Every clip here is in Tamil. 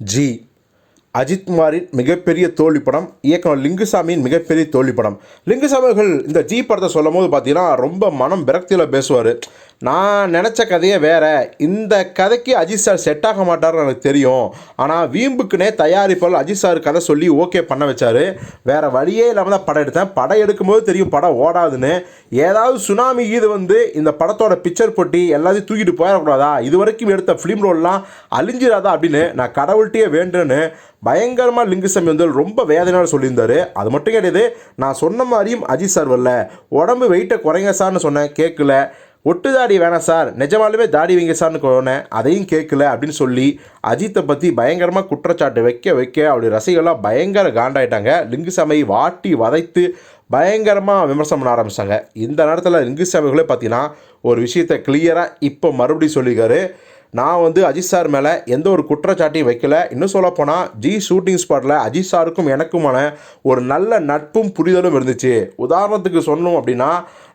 ஜி. அஜித்குமாரின் மிகப்பெரிய தோல்வி படம் இயக்குனர் லிங்குசாமியின் மிகப்பெரிய தோல்வி படம் லிங்குசாமி அவர்கள் இந்த ஜி படத்தை சொல்லும் போது பார்த்தீங்கன்னா ரொம்ப மனம் விரக்தியில் பேசுவார். நான் நினச்ச கதையே வேறு. இந்த கதைக்கு அஜித் சார் செட் ஆக மாட்டார்னு எனக்கு தெரியும். ஆனால் வீம்புக்குனே தயாரிப்பாளர் அஜித் சார் கதை சொல்லி ஓகே பண்ண வச்சார். வேறு வழியே இல்லாமல் தான் படம் எடுத்தேன். படம் எடுக்கும்போது தெரியும் படம் ஓடாதுன்னு. ஏதாவது சுனாமி இது வந்து இந்த படத்தோட பிக்சர் பொட்டி எல்லாத்தையும் தூக்கிட்டு போயிடக்கூடாதா? இது வரைக்கும் எடுத்த ஃபிலிம் ரோல்லாம் அழிஞ்சிடாதா அப்படின்னு நான் கடவுள்கிட்டயே வேண்டுன்னு பயங்கரமாக லிங்குசாமி வந்து ரொம்ப வேதனையாக சொல்லியிருந்தார். அது மட்டும் கிடையாது நான் சொன்ன மாதிரியும் அஜித் சார் வரல. உடம்பு வெயிட்டை குறைங்க சார்னு சொன்னேன். கேட்கல. ஒட்டு தாடி வேணாம் சார். நிஜமாலுமே தாடி வைங்க சார்னு சொன்னேன் அதையும் கேட்கல அப்படின்னு சொல்லி அஜித்தை பற்றி பயங்கரமாக குற்றச்சாட்டு வைக்க வைக்க அவருடைய ரசிகர்கள்லாம் பயங்கர காண்டாயிட்டாங்க. லிங்குசாமியை வாட்டி வதைத்து பயங்கரமாக விமர்சனம் பண்ண ஆரம்பிச்சாங்க. இந்த நேரத்தில் லிங்குசாமிகளே பார்த்தீங்கன்னா ஒரு விஷயத்தை கிளியராக இப்போ மறுபடியும் சொல்லியிருக்காரு. நான் வந்து அஜித் சார் மேலே எந்த ஒரு குற்றச்சாட்டையும் வைக்கல. இன்னும் சொல்லப்போனால் ஜி ஷூட்டிங் ஸ்பாட்டில் அஜித் சாருக்கும் எனக்குமான ஒரு நல்ல நட்பும் புரிதலும் இருந்துச்சு. உதாரணத்துக்கு சொன்னோம் அப்படின்னா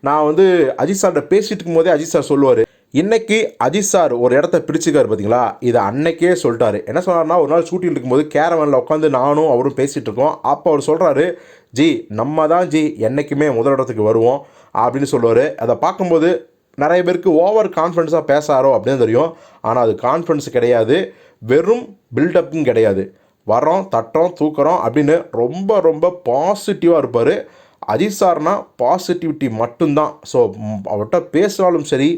நான் வந்து அஜித் சார்கிட்ட பேசிட்டு இருக்கும்போதே அஜித் சார் சொல்லுவார் இன்னைக்கு அஜித் சார் ஒரு இடத்த பிரிச்சுக்கார் பார்த்தீங்களா இதை அன்னைக்கே சொல்லிட்டாரு. என்ன சொன்னார்னா ஒரு நாள் ஷூட்டிங் இருக்கும்போது கேரவனில் உட்காந்து நானும் அவரும் பேசிகிட்டு இருக்கோம். அப்போ அவர் சொல்கிறாரு ஜி நம்ம தான் ஜி என்றைக்குமே முதல் இடத்துக்கு வருவோம் அப்படின்னு சொல்லுவார். அதை பார்க்கும்போது நிறைய பேருக்கு ஓவர் கான்ஃபிடென்ஸாக பேசாரோ அப்படின்னு தெரியும். ஆனால் அது கான்ஃபிடென்ஸ் கிடையாது. வெறும் பில்டப்பும் கிடையாது. வரோம் தட்டுறோம் தூக்குறோம் அப்படின்னு ரொம்ப ரொம்ப பாசிட்டிவாக இருப்பார். அதிசார்னா பாசிட்டிவிட்டி மட்டும்தான். ஸோ அவர்கிட்ட பேசினாலும் சரி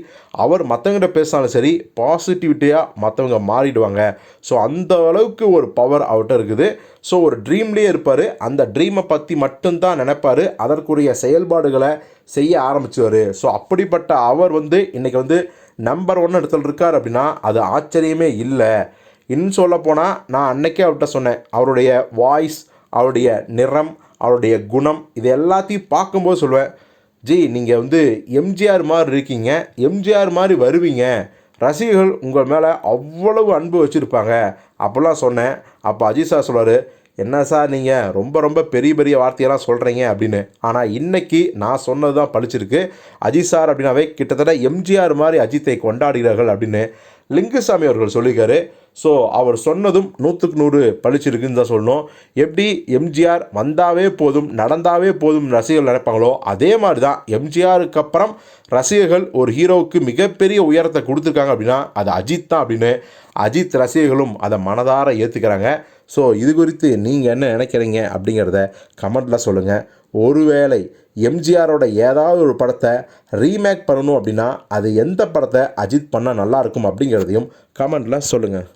அவர் மற்றவங்கிட்ட பேசினாலும் சரி பாசிட்டிவிட்டியாக மற்றவங்க மாறிடுவாங்க. ஸோ அந்த அளவுக்கு ஒரு பவர் அவர்கிட்ட இருக்குது. ஸோ ஒரு ட்ரீம்லேயே இருப்பார். அந்த ட்ரீமை பற்றி மட்டும்தான் நினைப்பார். அதற்குரிய செயல்பாடுகளை செய்ய ஆரம்பிச்சுவார் ஸோ அப்படிப்பட்ட அவர் வந்து இன்றைக்கி வந்து நம்பர் ஒன் இடத்துல இருக்கார் அப்படின்னா அது ஆச்சரியமே இல்லை. இன்னும் சொல்ல போனால் நான் அன்னைக்கே அவர்கிட்ட சொன்னேன். அவருடைய வாய்ஸ் அவருடைய நிறம் அவருடைய குணம் இது எல்லாத்தையும் பார்க்கும்போது சொல்லுவேன் ஜி நீங்கள் வந்து எம்ஜிஆர் மாதிரி இருக்கீங்க எம்ஜிஆர் மாதிரி வருவீங்க. ரசிகர்கள் உங்கள் மேலே அவ்வளவு அன்பு வச்சுருப்பாங்க. அப்போல்லாம் சொன்னேன். அப்போ அஜித் சார் சொல்வார் என்ன சார் நீங்கள் ரொம்ப ரொம்ப பெரிய பெரிய வார்த்தையெல்லாம் சொல்கிறீங்க அப்படின்னு. ஆனால் இன்றைக்கி நான் சொன்னது தான் பழிச்சிருக்கு. அஜித் சார் அப்படின்னாவே கிட்டத்தட்ட எம்ஜிஆர் மாதிரி அஜித்தை கொண்டாடுகிறார்கள் அப்படின்னு லிங்குசாமி அவர்கள் சொல்லியிருக்காரு. ஸோ அவர் சொன்னதும் நூற்றுக்கு நூறு பழிச்சிருக்குன்னு தான் சொல்லணும். எப்படி எம்ஜிஆர் வந்தாவே போதும் நடந்தாவே போதும் ரசிகர்கள் நினைப்பாங்களோ அதே மாதிரி தான் எம்ஜிஆருக்கு அப்புறம் ரசிகர்கள் ஒரு ஹீரோவுக்கு மிகப்பெரிய உயரத்தை கொடுத்துருக்காங்க அப்படின்னா அது அஜித் தான் அப்படின்னு அஜித் ரசிகர்களும் அதை மனதார ஏற்றுக்கிறாங்க ஸோ இது குறித்து நீங்கள் என்ன நினைக்கிறீங்க அப்படிங்கிறத கமெண்ட்டில் சொல்லுங்கள் ஒருவேளை எம்ஜிஆரோட ஏதாவது ஒரு படத்தை ரீமேக் பண்ணணும் அப்படின்னா அது எந்த படத்தை அஜித் பண்ணால் நல்லாயிருக்கும் அப்படிங்கிறதையும் கமெண்ட்டில் சொல்லுங்கள்